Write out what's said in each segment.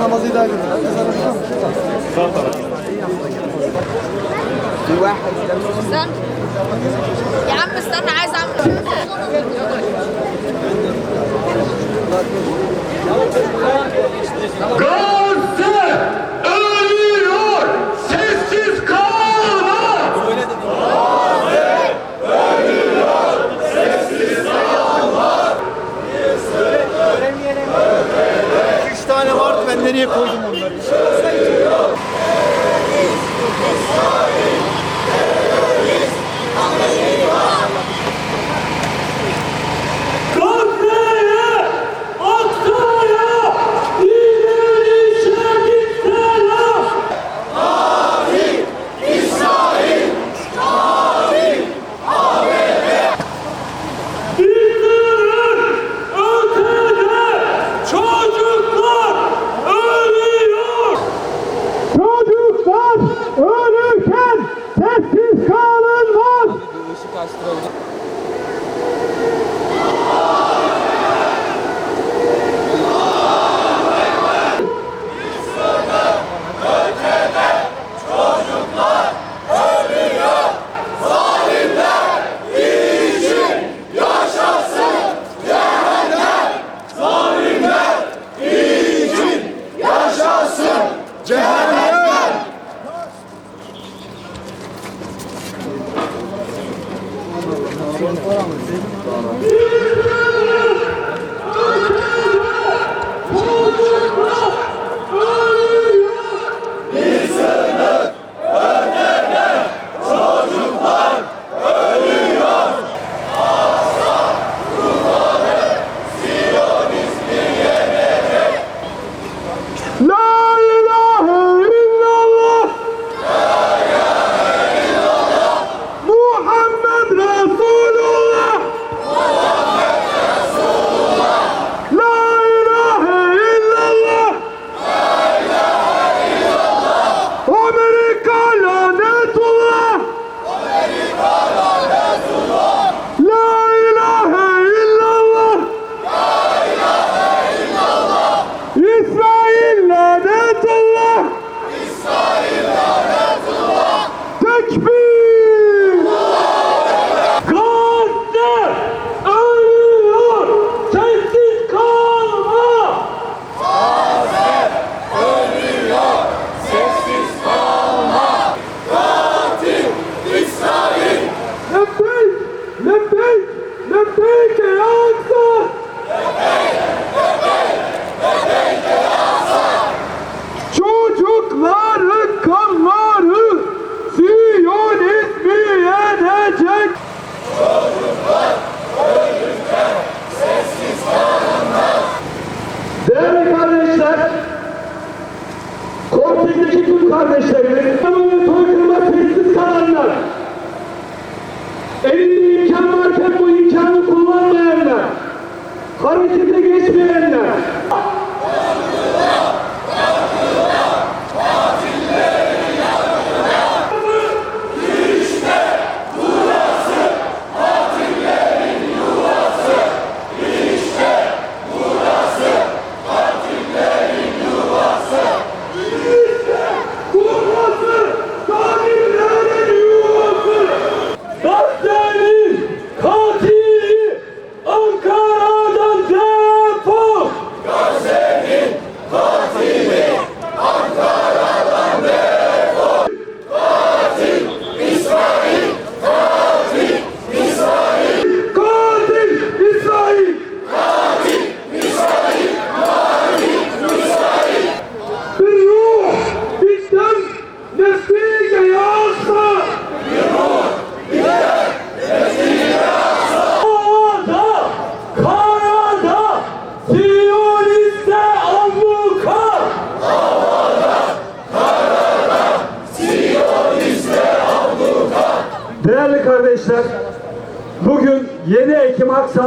أنا مزيد في واحد يا عم استنى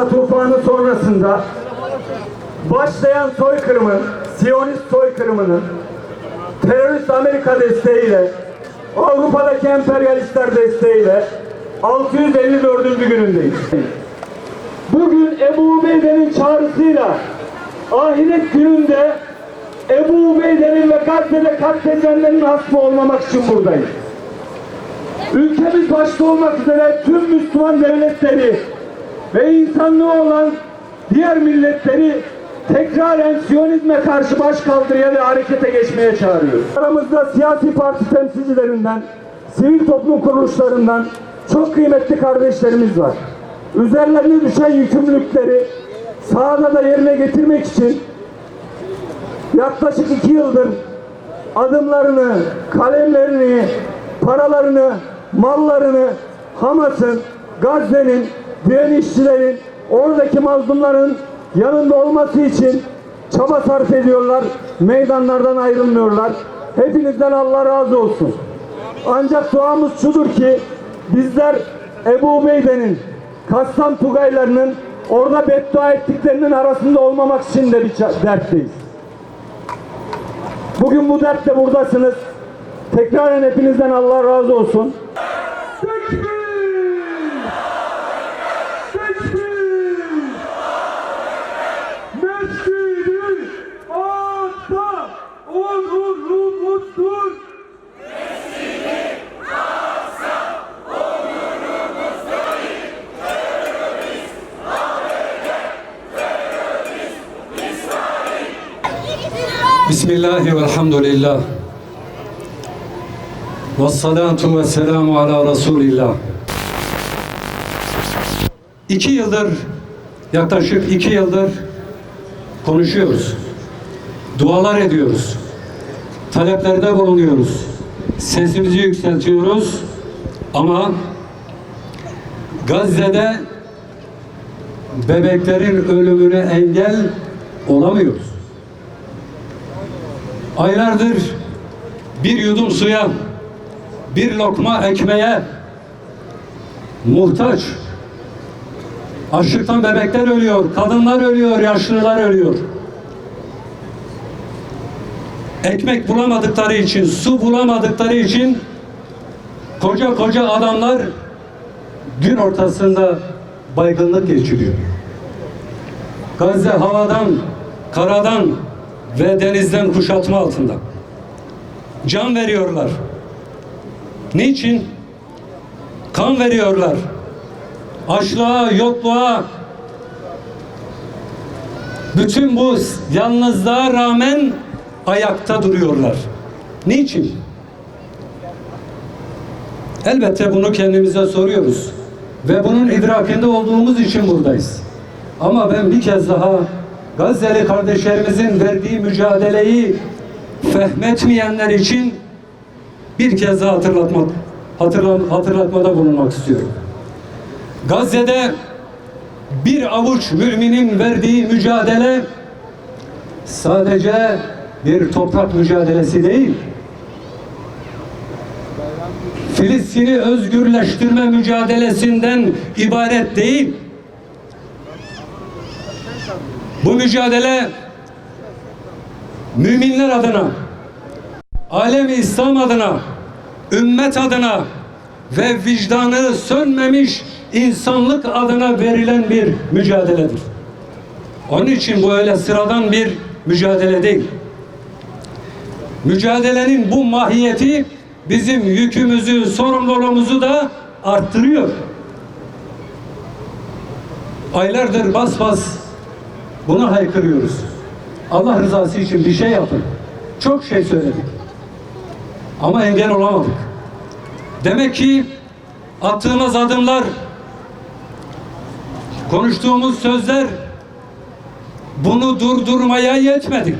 Tufanı sonrasında başlayan soykırımın, Siyonist soykırımının terörist Amerika desteğiyle, Avrupa'daki emperyalistler desteğiyle 654. günündeyiz. Bugün Ebu Ubeyde'nin çağrısıyla ahiret gününde Ebu Ubeyde Gazze'de katledilenlerin hasmı olmamak için buradayız. Ülkemiz başta olmak üzere tüm Müslüman devletleri ve insanlığı olan diğer milletleri tekraren Siyonizme karşı baş kaldırıya ve harekete geçmeye çağırıyoruz. Aramızda siyasi parti temsilcilerinden, sivil toplum kuruluşlarından çok kıymetli kardeşlerimiz var. Üzerlerine düşen yükümlülükleri sahada da yerine getirmek için yaklaşık iki yıldır adımlarını, kalemlerini, paralarını, mallarını Hamas'ın, Gazze'nin, direnişçilerin, oradaki mazlumların yanında olması için çaba sarf ediyorlar. Meydanlardan ayrılmıyorlar. Hepinizden Allah razı olsun. Ancak duamız şudur ki bizler Ebu Ubeyde'nin, Kassam Tugaylarının orada beddua ettiklerinin arasında olmamak için de bir dertteyiz. Bugün bu dertle buradasınız. Tekraren hepinizden Allah razı olsun. Bismillahi velhamdülillah. Ve salatu ve selamu ala Resulillah. İki yıldır, yaklaşık iki yıldır konuşuyoruz. Dualar ediyoruz. Taleplerde bulunuyoruz. Sesimizi yükseltiyoruz. Ama Gazze'de bebeklerin ölümüne engel olamıyoruz. Aylardır bir yudum suya, bir lokma ekmeğe muhtaç. Açlıktan bebekler ölüyor, kadınlar ölüyor, yaşlılar ölüyor. Ekmek bulamadıkları için, su bulamadıkları için koca koca adamlar gün ortasında baygınlık geçiriyor. Gazze havadan, karadan ve denizden kuşatma altında. Can veriyorlar. Niçin? Kan veriyorlar. Açlığa, yokluğa, bütün bu yalnızlığa rağmen ayakta duruyorlar. Niçin? Elbette bunu kendimize soruyoruz. Ve bunun idrakinde olduğumuz için buradayız. Ama ben bir kez daha Gazze'li kardeşlerimizin verdiği mücadeleyi fehmetmeyenler için bir kez daha hatırlatmak, hatırla, hatırlatmada bulunmak istiyorum. Gazze'de bir avuç müminin verdiği mücadele sadece bir toprak mücadelesi değil. Filistin'i özgürleştirme mücadelesinden ibaret değil. Bu mücadele müminler adına, alem İslam adına, ümmet adına ve vicdanı sönmemiş insanlık adına verilen bir mücadeledir. Onun için bu öyle sıradan bir mücadele değil. Mücadelenin bu mahiyeti bizim yükümüzü, sorumluluğumuzu da arttırıyor. Aylardır bas bas bunu haykırıyoruz. Allah rızası için bir şey yapın. Çok şey söyledik. Ama engel olamadık. Demek ki attığımız adımlar, konuştuğumuz sözler bunu durdurmaya yetmedi.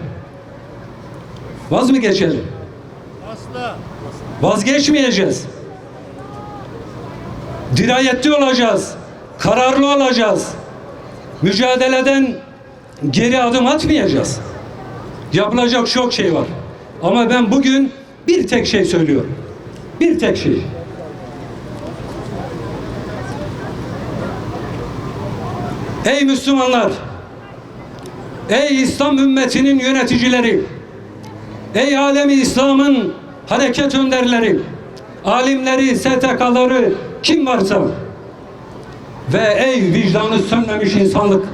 Vaz mı geçelim? Asla. Vazgeçmeyeceğiz. Dirayetli olacağız. Kararlı olacağız. Mücadeleden geri adım atmayacağız. Yapılacak çok şey var. Ama ben bugün bir tek şey söylüyorum. Bir tek şey. Ey Müslümanlar! Ey İslam ümmetinin yöneticileri! Ey alemi İslam'ın hareket önderleri! Alimleri, STK'ları kim varsa ve ey vicdanı sönmemiş insanlık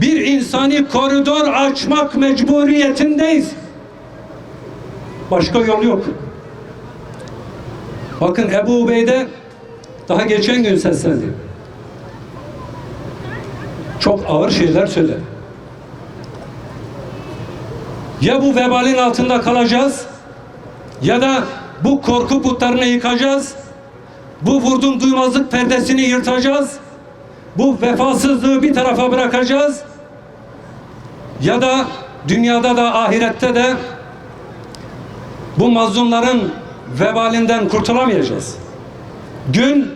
bir insani koridor açmak mecburiyetindeyiz. Başka yol yok. Bakın Ebu Ubeyde daha geçen gün seslendi. Çok ağır şeyler söyledi. Ya bu vebalin altında kalacağız ya da bu korku putlarını yıkacağız. Bu vurdum duymazlık perdesini yırtacağız. Bu vefasızlığı bir tarafa bırakacağız. Ya da dünyada da ahirette de bu mazlumların vebalinden kurtulamayacağız. Gün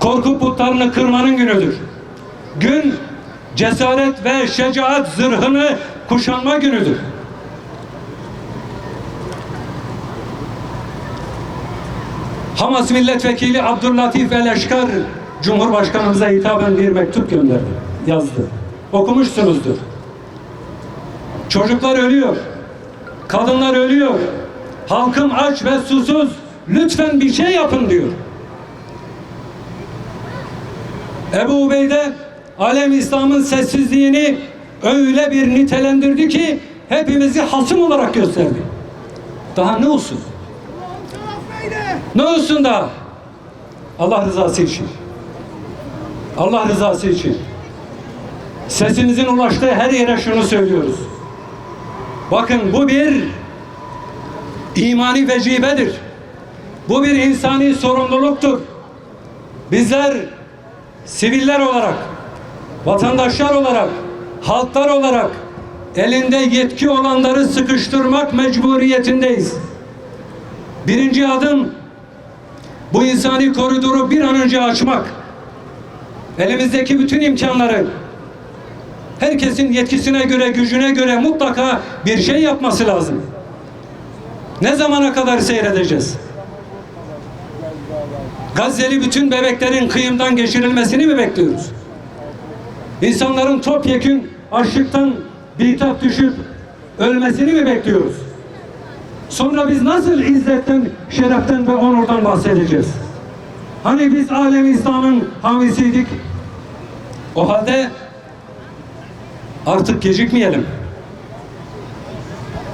korku putlarını kırmanın günüdür. Gün cesaret ve şecaat zırhını kuşanma günüdür. Hamas milletvekili Abdüllatif El-Eşkar Cumhurbaşkanımıza hitaben bir mektup gönderdi, yazdı. Okumuşsunuzdur. Çocuklar ölüyor. Kadınlar ölüyor. Halkım aç ve susuz. Lütfen bir şey yapın diyor. Ebu Ubeyde alem İslam'ın sessizliğini öyle bir nitelendirdi ki hepimizi hasım olarak gösterdi. Daha ne olsun? Ne olsun da? Allah rızası için. Allah rızası için. Sesimizin ulaştığı her yere şunu söylüyoruz. Bakın bu bir imani vecibedir. Bu bir insani sorumluluktur. Bizler siviller olarak, vatandaşlar olarak, halklar olarak elinde yetki olanları sıkıştırmak mecburiyetindeyiz. Birinci adım bu insani koridoru bir an önce açmak. Elimizdeki bütün imkanları herkesin yetkisine göre, gücüne göre mutlaka bir şey yapması lazım. Ne zamana kadar seyredeceğiz? Gazze'li bütün bebeklerin kıyımdan geçirilmesini mi bekliyoruz? İnsanların topyekün açlıktan bitap düşüp ölmesini mi bekliyoruz? Sonra biz nasıl izzetten, şereften ve onurdan bahsedeceğiz? Hani biz alem İslam'ın hamisiydik? O halde artık gecikmeyelim.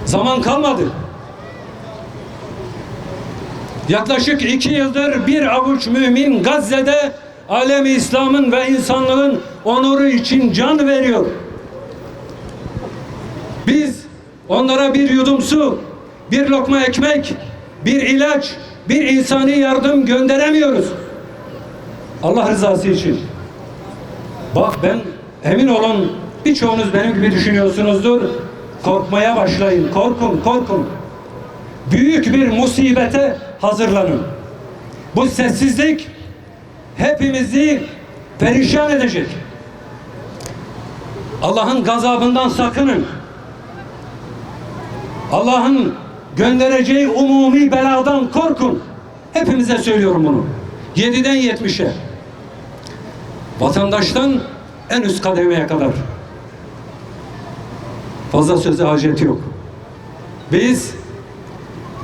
Zaman kalmadı. Yaklaşık iki yıldır bir avuç mümin Gazze'de alemi İslam'ın ve insanlığın onuru için can veriyor. Biz onlara bir yudum su, bir lokma ekmek, bir ilaç, bir insani yardım gönderemiyoruz. Allah rızası için. Bak ben emin olun birçoğunuz benim gibi düşünüyorsunuzdur. Korkmaya başlayın. Korkun, korkun. Büyük bir musibete hazırlanın. Bu sessizlik hepimizi perişan edecek. Allah'ın gazabından sakının. Allah'ın göndereceği umumi beladan korkun. Hepimize söylüyorum bunu. 7'den 70'e. Vatandaştan en üst kademeye kadar. Fazla söze hacet yok. Biz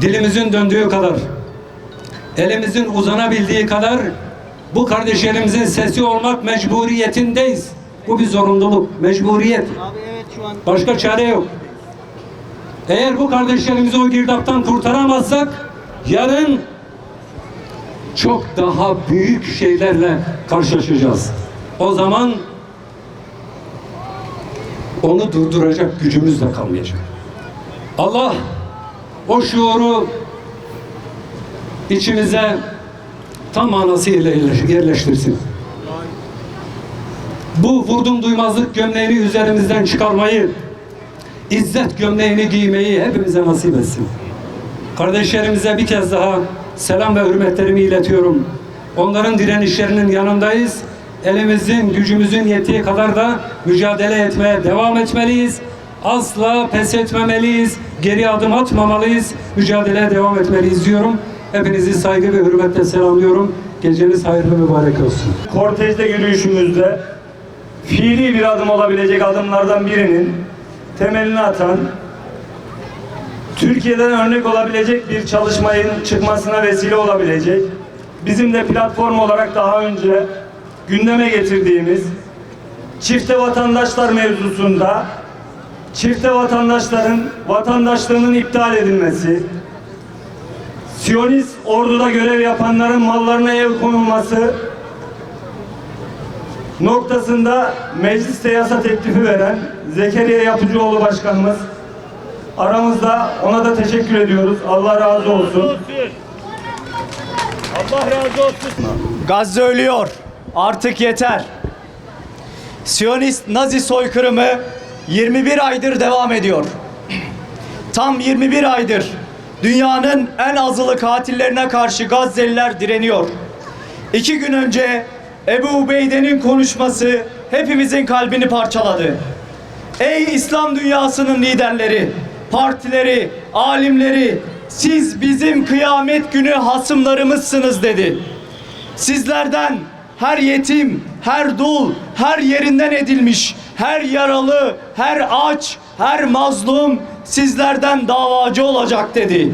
dilimizin döndüğü kadar, elimizin uzanabildiği kadar bu kardeşlerimizin sesi olmak mecburiyetindeyiz. Bu bir zorunluluk, mecburiyet. Başka çare yok. Eğer bu kardeşlerimizi o girdaptan kurtaramazsak yarın çok daha büyük şeylerle karşılaşacağız. O zaman onu durduracak gücümüz de kalmayacak. Allah o şuuru içimize tam manasıyla yerleştirsin. Bu vurdum duymazlık gömleğini üzerimizden çıkarmayı, izzet gömleğini giymeyi hepimize nasip etsin. Kardeşlerimize bir kez daha selam ve hürmetlerimi iletiyorum. Onların direnişlerinin yanındayız. Elimizin, gücümüzün yettiği kadar da mücadele etmeye devam etmeliyiz. Asla pes etmemeliyiz. Geri adım atmamalıyız. Mücadeleye devam etmeliyiz diyorum. Hepinizi saygı ve hürmetle selamlıyorum. Geceniz hayırlı mübarek olsun. Kortejde yürüyüşümüzde fiili bir adım olabilecek adımlardan birinin temelini atan Türkiye'den örnek olabilecek bir çalışmayın çıkmasına vesile olabilecek bizim de platform olarak daha önce gündeme getirdiğimiz çifte vatandaşlar mevzusunda çifte vatandaşların vatandaşlığının iptal edilmesi, Siyonist orduda görev yapanların mallarına el konulması noktasında mecliste yasa teklifi veren Zekeriya Yapıcıoğlu Başkanımız aramızda ona da teşekkür ediyoruz. Allah razı olsun. Gazze ölüyor. Artık yeter. Siyonist Nazi soykırımı 21 aydır devam ediyor. Tam 21 aydır dünyanın en azılı katillerine karşı Gazze'liler direniyor. İki gün önce Ebu Ubeyde'nin konuşması hepimizin kalbini parçaladı. Ey İslam dünyasının liderleri, partileri, alimleri, siz bizim kıyamet günü hasımlarımızsınız dedi. Sizlerden her yetim, her dul, her yerinden edilmiş, her yaralı, her aç, her mazlum sizlerden davacı olacak dedi.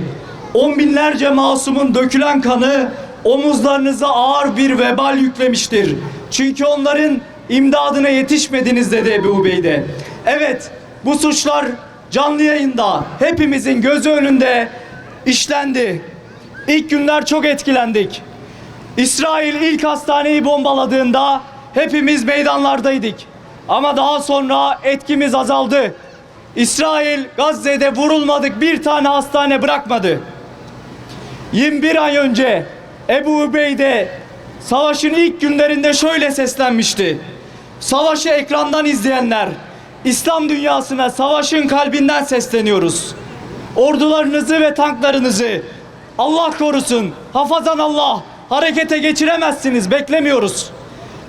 On binlerce masumun dökülen kanı omuzlarınıza ağır bir vebal yüklemiştir. Çünkü onların imdadına yetişmediniz dedi Ebu Ubeyde. Evet bu suçlar canlı yayında hepimizin gözü önünde işlendi. İlk günler çok etkilendik. İsrail ilk hastaneyi bombaladığında hepimiz meydanlardaydık. Ama daha sonra etkimiz azaldı. İsrail Gazze'de vurulmadık bir tane hastane bırakmadı. 21 ay önce Ebu Ubeyde savaşın ilk günlerinde şöyle seslenmişti. Savaşı ekrandan izleyenler, İslam dünyasına savaşın kalbinden sesleniyoruz. Ordularınızı ve tanklarınızı Allah korusun, hafazan Allah harekete geçiremezsiniz, beklemiyoruz.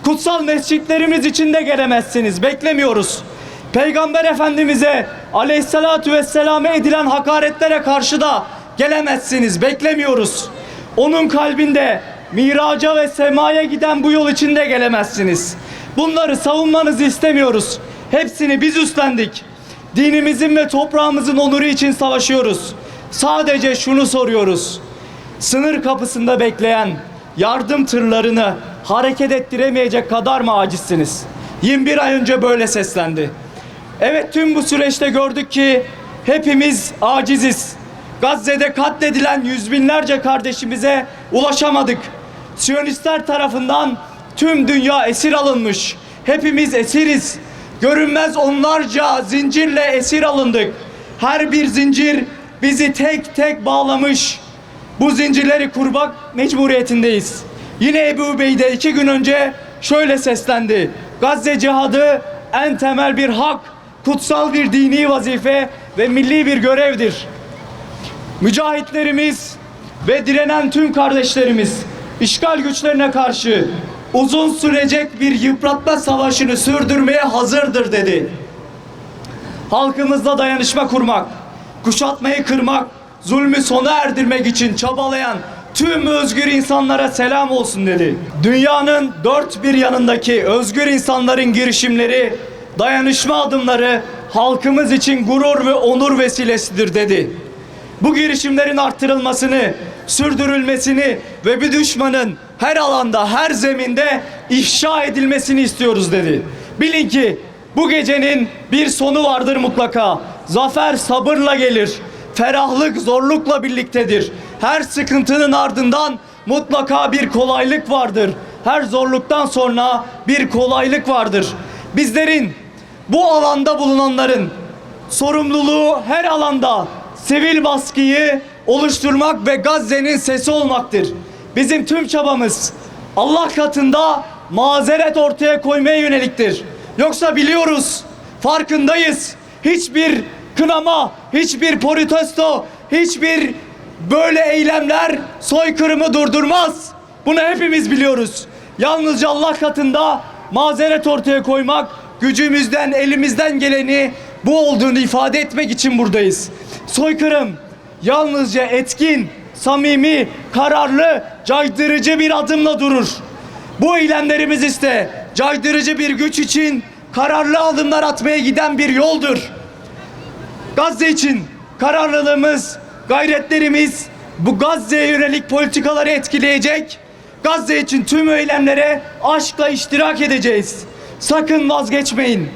Kutsal mescitlerimiz için de gelemezsiniz, beklemiyoruz. Peygamber Efendimiz'e aleyhissalatu vesselam'e edilen hakaretlere karşı da gelemezsiniz, beklemiyoruz. Onun kalbinde miraca ve semaya giden bu yol içinde gelemezsiniz. Bunları savunmanızı istemiyoruz. Hepsini biz üstlendik. Dinimizin ve toprağımızın onuru için savaşıyoruz. Sadece şunu soruyoruz. Sınır kapısında bekleyen yardım tırlarını hareket ettiremeyecek kadar mı acizsiniz? 21 ay önce böyle seslendi. Evet tüm bu süreçte gördük ki hepimiz aciziz. Gazze'de katledilen yüz binlerce kardeşimize ulaşamadık. Siyonistler tarafından tüm dünya esir alınmış. Hepimiz esiriz. Görünmez onlarca zincirle esir alındık. Her bir zincir bizi tek tek bağlamış. Bu zincirleri kurmak mecburiyetindeyiz. Yine Ebu Ubeyde iki gün önce şöyle seslendi. Gazze cihadı en temel bir hak, kutsal bir dini vazife ve milli bir görevdir. Mücahitlerimiz ve direnen tüm kardeşlerimiz işgal güçlerine karşı uzun sürecek bir yıpratma savaşını sürdürmeye hazırdır dedi. Halkımızla dayanışma kurmak, kuşatmayı kırmak, zulmü sona erdirmek için çabalayan tüm özgür insanlara selam olsun dedi. Dünyanın dört bir yanındaki özgür insanların girişimleri, dayanışma adımları halkımız için gurur ve onur vesilesidir dedi. Bu girişimlerin arttırılmasını, sürdürülmesini ve bir düşmanın her alanda, her zeminde ifşa edilmesini istiyoruz dedi. Bilin ki bu gecenin bir sonu vardır mutlaka. Zafer sabırla gelir. Ferahlık zorlukla birliktedir. Her sıkıntının ardından mutlaka bir kolaylık vardır. Her zorluktan sonra bir kolaylık vardır. Bizlerin bu alanda bulunanların sorumluluğu her alanda sivil baskıyı oluşturmak ve Gazze'nin sesi olmaktır. Bizim tüm çabamız Allah katında mazeret ortaya koymaya yöneliktir. Yoksa biliyoruz, farkındayız. Hiçbir kınama, hiçbir protesto, hiçbir böyle eylemler soykırımı durdurmaz. Bunu hepimiz biliyoruz. Yalnızca Allah katında mazeret ortaya koymak, gücümüzden, elimizden geleni bu olduğunu ifade etmek için buradayız. Soykırım yalnızca etkin, samimi, kararlı, caydırıcı bir adımla durur. Bu eylemlerimiz ise caydırıcı bir güç için kararlı adımlar atmaya giden bir yoldur. Gazze için kararlılığımız, gayretlerimiz bu Gazze'ye yönelik politikaları etkileyecek. Gazze için tüm eylemlere aşkla iştirak edeceğiz. Sakın vazgeçmeyin.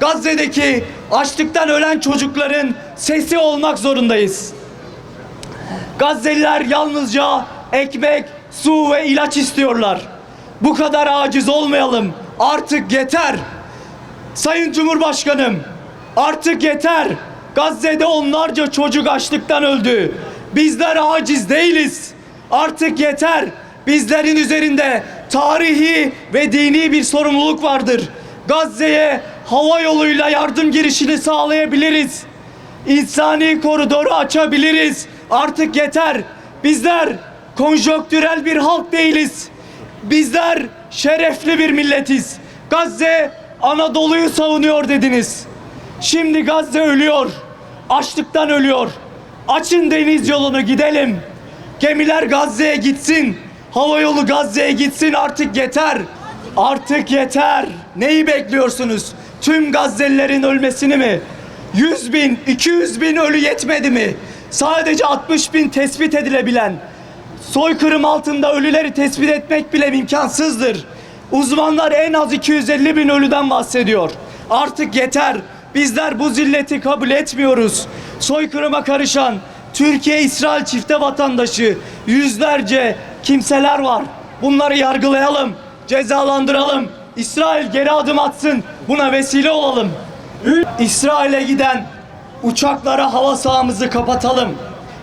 Gazze'deki açlıktan ölen çocukların sesi olmak zorundayız. Gazze'liler yalnızca ekmek, su ve ilaç istiyorlar. Bu kadar aciz olmayalım. Artık yeter. Sayın Cumhurbaşkanım, artık yeter. Gazze'de onlarca çocuk açlıktan öldü. Bizler aciz değiliz. Artık yeter. Bizlerin üzerinde tarihi ve dini bir sorumluluk vardır. Gazze'ye hava yoluyla yardım girişini sağlayabiliriz. İnsani koridoru açabiliriz. Artık yeter. Bizler konjonktürel bir halk değiliz. Bizler şerefli bir milletiz. Gazze Anadolu'yu savunuyor dediniz. Şimdi Gazze ölüyor. Açlıktan ölüyor. Açın deniz yolunu gidelim. Gemiler Gazze'ye gitsin. Hava yolu Gazze'ye gitsin artık yeter. Artık yeter. Neyi bekliyorsunuz? Tüm Gazze'lilerin ölmesini mi? 100 bin, 200 bin ölü yetmedi mi? Sadece 60 bin tespit edilebilen, soykırım altında ölüleri tespit etmek bile imkansızdır. Uzmanlar en az 250 bin ölüden bahsediyor. Artık yeter. Bizler bu zilleti kabul etmiyoruz. Soykırıma karışan Türkiye-İsrail çifte vatandaşı yüzlerce kimseler var. Bunları yargılayalım, cezalandıralım. İsrail geri adım atsın. Buna vesile olalım. İsrail'e giden uçaklara hava sahamızı kapatalım.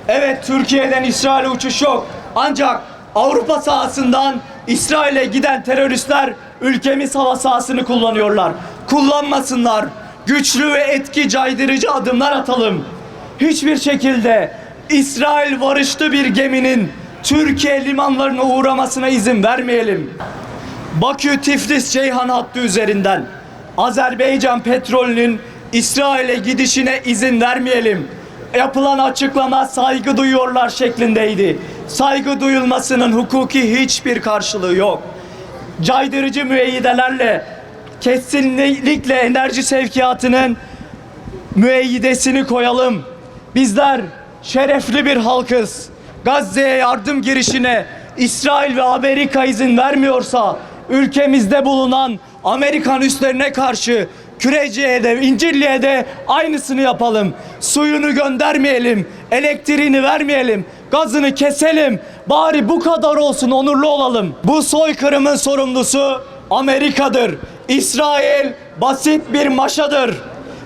Evet Türkiye'den İsrail'e uçuş yok. Ancak Avrupa sahasından İsrail'e giden teröristler ülkemiz hava sahasını kullanıyorlar. Kullanmasınlar. Güçlü ve etki caydırıcı adımlar atalım. Hiçbir şekilde İsrail varışlı bir geminin Türkiye limanlarına uğramasına izin vermeyelim. Bakü Tiflis Ceyhan hattı üzerinden Azerbaycan petrolünün İsrail'e gidişine izin vermeyelim. Yapılan açıklama saygı duyuyorlar şeklindeydi. Saygı duyulmasının hukuki hiçbir karşılığı yok. Caydırıcı müeyyidelerle kesinlikle enerji sevkiyatının müeyyidesini koyalım. Bizler şerefli bir halkız. Gazze'ye yardım girişine İsrail ve Amerika izin vermiyorsa ülkemizde bulunan Amerikan üslerine karşı Küreciye de İncirli'ye de aynısını yapalım. Suyunu göndermeyelim, elektriğini vermeyelim, gazını keselim. Bari bu kadar olsun onurlu olalım. Bu soykırımın sorumlusu Amerika'dır. İsrail basit bir maşadır.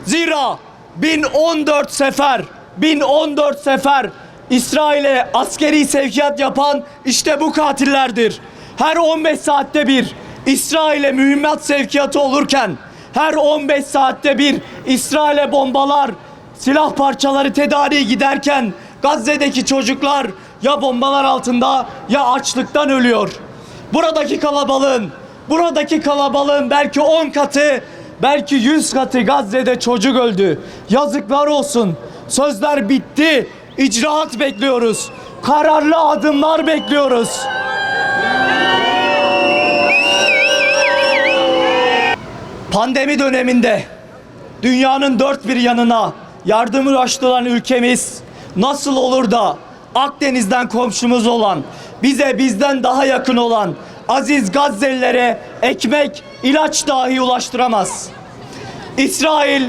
Zira 1014 sefer 1014 sefer İsrail'e askeri sevkiyat yapan işte bu katillerdir. Her 15 saatte bir İsrail'e mühimmat sevkiyatı olurken her 15 saatte bir İsrail'e bombalar, silah parçaları tedariği giderken Gazze'deki çocuklar ya bombalar altında ya açlıktan ölüyor. Buradaki kalabalığın, buradaki kalabalığın belki 10 katı, belki 100 katı Gazze'de çocuk öldü. Yazıklar olsun. Sözler bitti. İcraat bekliyoruz. Kararlı adımlar bekliyoruz. Pandemi döneminde dünyanın dört bir yanına yardımı ulaştıran ülkemiz nasıl olur da Akdeniz'den komşumuz olan, bize bizden daha yakın olan aziz Gazze'lilere ekmek, ilaç dahi ulaştıramaz. İsrail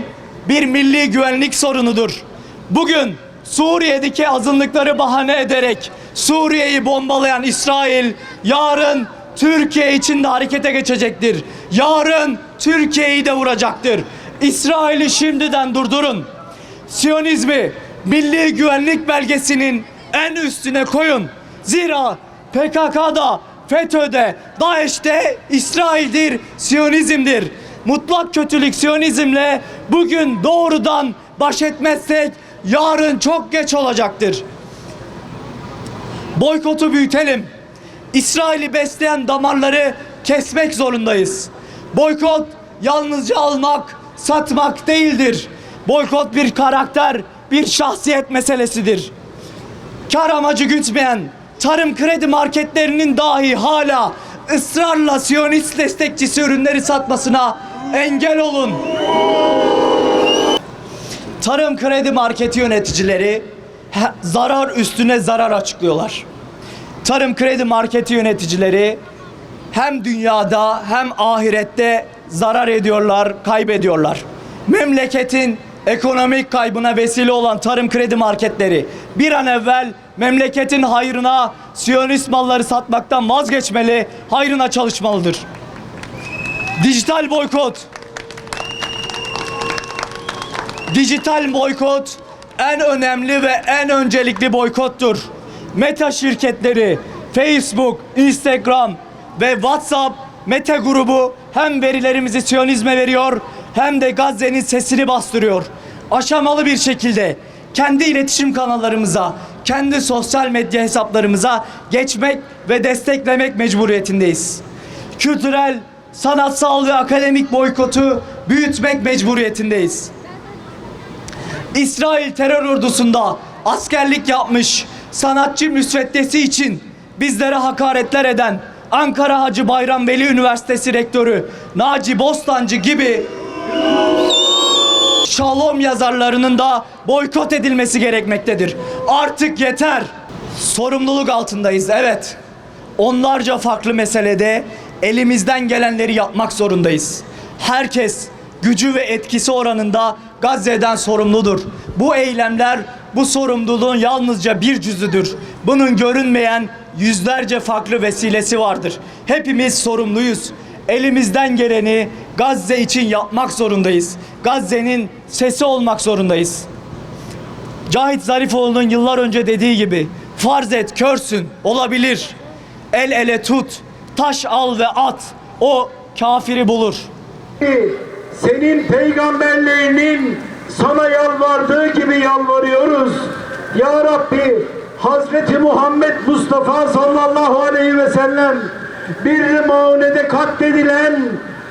bir milli güvenlik sorunudur. Bugün Suriye'deki azınlıkları bahane ederek Suriye'yi bombalayan İsrail yarın Türkiye için de harekete geçecektir. Yarın Türkiye'yi de vuracaktır. İsrail'i şimdiden durdurun. Siyonizmi milli güvenlik belgesinin en üstüne koyun. Zira PKK'da, FETÖ'de, DAEŞ'te İsrail'dir, Siyonizm'dir. Mutlak kötülük Siyonizmle bugün doğrudan baş etmezsek yarın çok geç olacaktır. Boykotu büyütelim. İsrail'i besleyen damarları kesmek zorundayız. Boykot yalnızca almak, satmak değildir. Boykot bir karakter, bir şahsiyet meselesidir. Kar amacı gütmeyen tarım kredi marketlerinin dahi hala ısrarla Siyonist destekçisi ürünleri satmasına engel olun. Tarım kredi marketi yöneticileri zarar üstüne zarar açıklıyorlar. Tarım kredi marketi yöneticileri hem dünyada hem ahirette zarar ediyorlar, kaybediyorlar. memleketin ekonomik kaybına vesile olan tarım kredi marketleri bir an evvel memleketin hayrına Siyonist malları satmaktan vazgeçmeli, hayrına çalışmalıdır. Dijital boykot. Dijital boykot en önemli ve en öncelikli boykottur. Meta şirketleri, Facebook, Instagram ve WhatsApp Meta grubu hem verilerimizi Siyonizme veriyor hem de Gazze'nin sesini bastırıyor. Aşamalı bir şekilde kendi iletişim kanallarımıza, kendi sosyal medya hesaplarımıza geçmek ve desteklemek mecburiyetindeyiz. Kültürel, sanatsal ve akademik boykotu büyütmek mecburiyetindeyiz. İsrail terör ordusunda askerlik yapmış sanatçı müsveddesi için bizlere hakaretler eden Ankara Hacı Bayram Veli Üniversitesi Rektörü Naci Bostancı gibi şalom yazarlarının da boykot edilmesi gerekmektedir. Artık yeter. Sorumluluk altındayız evet. Onlarca farklı meselede elimizden gelenleri yapmak zorundayız. Herkes gücü ve etkisi oranında Gazze'den sorumludur. Bu eylemler bu sorumluluğun yalnızca bir cüzüdür. Bunun görünmeyen yüzlerce farklı vesilesi vardır. Hepimiz sorumluyuz. Elimizden geleni Gazze için yapmak zorundayız. Gazze'nin sesi olmak zorundayız. Cahit Zarifoğlu'nun yıllar önce dediği gibi farz et körsün olabilir. El ele tut, taş al ve at. O kafiri bulur. senin peygamberliğinin sana yalvardığı gibi yalvarıyoruz. Ya Rabbi Hazreti Muhammed Mustafa sallallahu aleyhi ve sellem bir maunede katledilen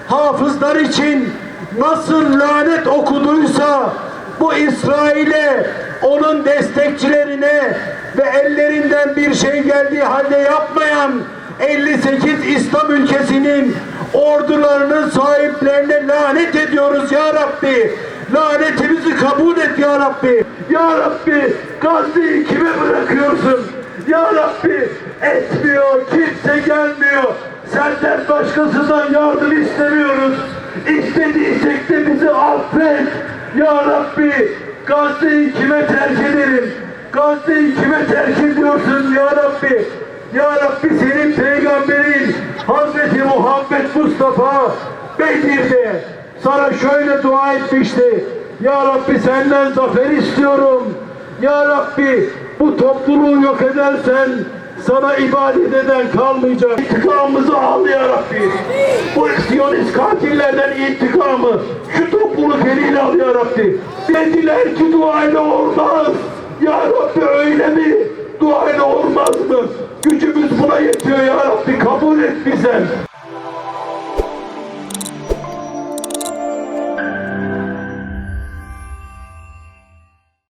hafızlar için nasıl lanet okuduysa bu İsrail'e onun destekçilerine ve ellerinden bir şey geldiği halde yapmayan 58 İslam ülkesinin ordularının sahiplerine lanet ediyoruz ya Rabbi. Lanetimizi kabul et ya Rabbi. Ya Rabbi Gazze'yi kime bırakıyorsun? Ya Rabbi etmiyor, kimse gelmiyor. Senden başkasından yardım istemiyoruz. İstediysek de bizi affet. Ya Rabbi Gazze'yi kime terk edelim? Gazze'yi kime terk ediyorsun ya Rabbi? Ya Rabbi senin peygamberin Hazreti Muhammed Mustafa Bedir'de sana şöyle dua etmişti. Ya Rabbi senden zafer istiyorum. Ya Rabbi bu topluluğu yok edersen sana ibadet eden kalmayacak. İntikamımızı al ya Rabbi. Bu Siyonist katillerden intikamı şu topluluk eliyle al ya Rabbi. Dediler ki duayla olmaz. Ya Rabbi öyle mi? Duayla olmaz mı? Gücümüz buna yetiyor ya Rabbi kabul et bize.